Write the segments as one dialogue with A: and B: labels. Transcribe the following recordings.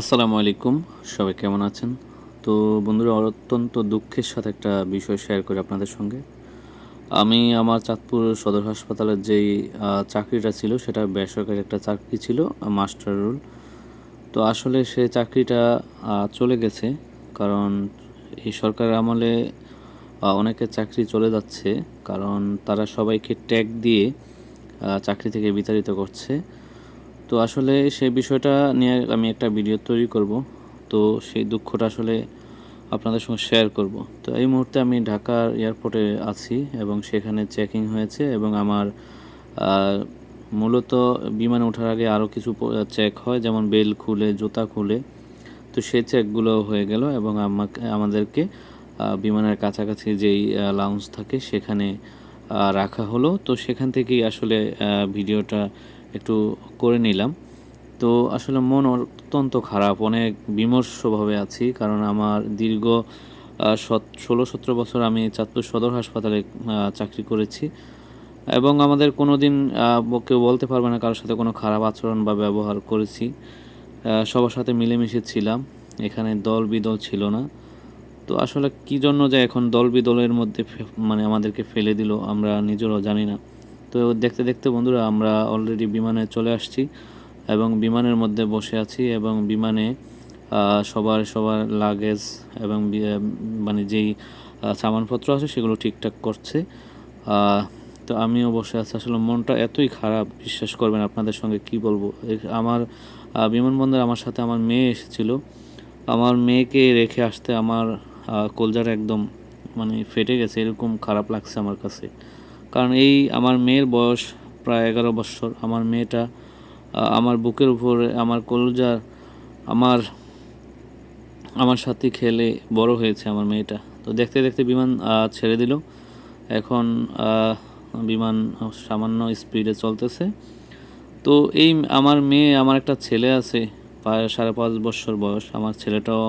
A: আসসালামু আলাইকুম, সবাই কেমন আছেন? তো বন্ধুরা, অত্যন্ত দুঃখের সাথে একটা বিষয় শেয়ার করি আপনাদের সঙ্গে। আমি আমার চাঁদপুর সদর হাসপাতালের যেই চাকরিটা ছিল, সেটা বেসরকারি একটা চাকরি ছিল, মাস্টার রোল। তো আসলে সে চাকরিটা চলে গেছে, কারণ এই সরকারের আমলে অনেকের চাকরি চলে যাচ্ছে, কারণ তারা সবাইকে ট্যাগ দিয়ে চাকরি থেকে বিতাড়িত করছে। তো আসলে সেই বিষয়টা নিয়ে আমি একটা ভিডিও তৈরি করব। তো সেই দুঃখটা আসলে আপনাদের সঙ্গে শেয়ার করব। তো এই মুহূর্তে আমি ঢাকার এয়ারপোর্টে আছি এবং সেখানে চেকিং হয়েছে এবং আমার মূলত বিমানে ওঠার আগে আরও কিছু চেক হয়, যেমন বেল খুলে, জুতা খুলে। তো সেই চেকগুলো হয়ে গেল এবং আমাকে, আমাদেরকে বিমানের কাছাকাছি যেই লাউঞ্জ থাকে সেখানে রাখা হলো। তো সেখান থেকেই আসলে ভিডিওটা একটু করে নিলাম। তো আসলে মন অত্যন্ত খারাপ, অনেক বিমর্ষভাবে আছি। কারণ আমার দীর্ঘ ষোলো, সতেরো বছর আমি চাঁদপুর সদর হাসপাতালে চাকরি করেছি। এবং আমাদের কোনো দিন কেউ বলতে পারবে না কারোর সাথে কোনো খারাপ আচরণ বা ব্যবহার করেছি। সবার সাথে মিলেমিশে ছিলাম। এখানে দল বিদল ছিল না। তো আসলে কি জন্য যে এখন দল বিদলের মধ্যে মানে আমাদেরকে ফেলে দিল আমরা নিজেরাও জানি না। তো দেখতে দেখতে বন্ধুরা আমরা অলরেডি বিমানে চলে আসছি এবং বিমানের মধ্যে বসে আছি এবং বিমানে সবার সবার লাগেজ এবং মানে যেই সামানপত্র আছে সেগুলো ঠিকঠাক করছে। তো আমিও বসে আছি। আসলে মনটা এতই খারাপ, বিশ্বাস করবেন আপনাদের সঙ্গে কি বলব? আমার বিমানবন্দরে আমার সাথে আমার মেয়ে এসেছিল। আমার মেয়েকে রেখে আসতে আমার কলজার একদম মানে ফেটে গেছে, এরকম খারাপ লাগছে আমার কাছে। কারণ এই আমার মেয়ের বয়স প্রায় এগারো বছর। আমার মেয়েটা আমার বুকের উপরে, আমার কলজার, আমার আমার সাথে খেলে বড় হয়েছে আমার মেয়েটা। তো দেখতে দেখতে বিমান ছেড়ে দিল। এখন বিমান সামান্য স্পিডে চলতেছে। তো এই আমার মেয়ে, আমার একটা ছেলে আছে, প্রায় সাড়ে পাঁচ বছর বয়স। আমার ছেলেটাও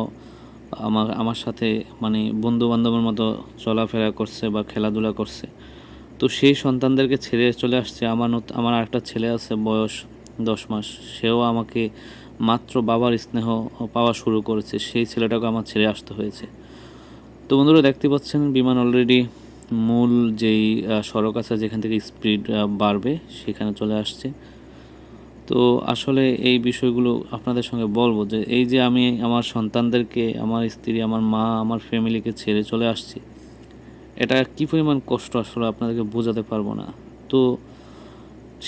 A: আমার আমার সাথে মানে বন্ধু বান্ধবের মতো চলাফেরা করছে বা খেলাধুলা করছে। তো সেই সন্তানদেরকে ছেড়ে চলে আসছে। আমার আমার একটা ছেলে আছে, বয়স দশ মাস। সেও আমাকে মাত্র বাবার স্নেহ পাওয়া শুরু করেছে। সেই ছেলেটাকে আমার ছেড়ে আসতে হয়েছে। তো বন্ধুরা, দেখতে পাচ্ছেন, বিমান অলরেডি মূল যেই সড়ক আছে, যেখান থেকে স্পিড বাড়বে, সেখানে চলে আসছে। তো আসলে এই বিষয়গুলো আপনাদের সঙ্গে বলব যে, এই যে আমি আমার সন্তানদেরকে, আমার স্ত্রী, আমার মা, আমার ফ্যামিলিকে ছেড়ে চলে আসছি এটা কি পরিমাণ কষ্ট আসলে আপনাদেরকে বোঝাতে পারব না? তো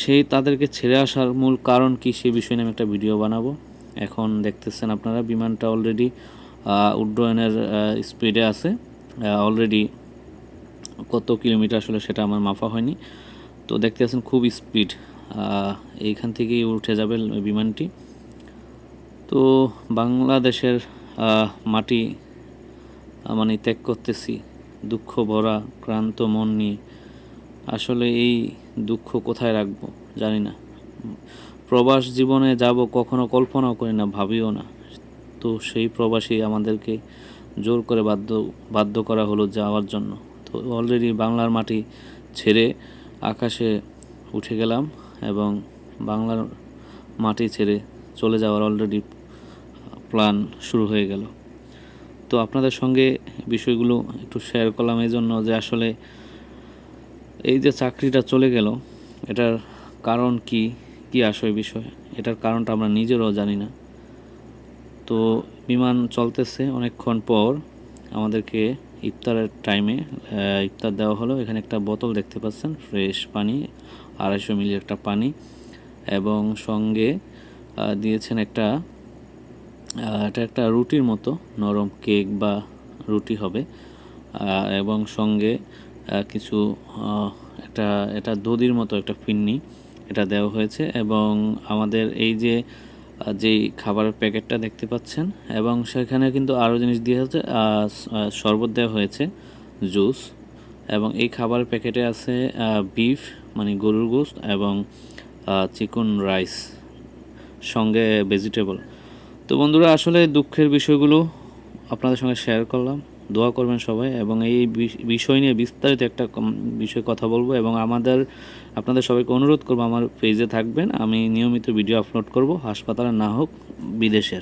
A: সেই তাদেরকে ছেড়ে আসার মূল কারণ কি সেই বিষয়ে আমি একটা ভিডিও বানাবো। এখন দেখতেছেন আপনারা, বিমানটা অলরেডি উড্ডয়নের স্পিডে আছে। অলরেডি কত কিলোমিটার আসলে সেটা আমার মাফা হয়নি। তো দেখতে পাচ্ছেন খুব স্পিড এইখান থেকেই উঠে যাবে বিমানটি। তো বাংলাদেশের মাটি মানে ত্যাগ করতেছি। দুঃখ ভরা, ক্লান্ত মন নিয়ে। আসলে এই দুঃখ কোথায় রাখব? জানি না। প্রবাস জীবনে যাব কখনো কল্পনাও করি না, ভাবিও না। তো সেই প্রবাসী আমাদেরকে জোর করে বাধ্য বাধ্য করা হলো যাওয়ার জন্য। তো অলরেডি বাংলার মাটি ছেড়ে আকাশে উঠে গেলাম এবং বাংলার মাটি ছেড়ে চলে যাওয়ার অলরেডি প্ল্যান শুরু হয়ে গেল। তো আপনাদের সঙ্গে বিষয়গুলো একটু শেয়ার করলাম এই জন্য যে আসলে এই যে চাকরিটা চলে গেল, এটার কারণ কি? কি আসয় বিষয়? এটার কারণটা আমরা নিজেরাও জানি না। তো বিমান চলতেছে অনেকক্ষণ পর আমাদেরকে ইফতারের টাইমে ইফতার দেওয়া হলো। এখানে একটা বোতল দেখতে পাচ্ছেন, ফ্রেশ পানি, আড়াইশো মিলি একটা পানি এবং সঙ্গে দিয়েছেন একটা এটা একটা রুটির মতো, নরম কেক বা রুটি হবে। এবং সঙ্গে কিছু একটা, এটা দধির মতো একটা ফিন্নি এটা দেওয়া হয়েছে। এবং আমাদের এই যে যেই খাবারের প্যাকেটটা দেখতে পাচ্ছেন, এবং সেখানে কিন্তু আরও জিনিস দিয়ে হচ্ছে শরবত দেওয়া হয়েছে, জুস। এবং এই খাবারের প্যাকেটে আছে বিফ মানে গরুর গোস্ত এবং চিকন রাইস, সঙ্গে ভেজিটেবল। তো বন্ধুরা, আসলে দুঃখের বিষয়গুলো আপনাদের সঙ্গে শেয়ার করলাম। দোয়া করবেন সবাই এবং এই বিষ- বিষয় নিয়ে বিস্তারিত একটা বিষয়ে কথা বলব এবং আমাদের, আপনাদের সবাইকে অনুরোধ করব, আমার পেজে থাকবেন। আমি নিয়মিত ভিডিও আপলোড করব, হাসপাতালে না হোক, বিদেশের।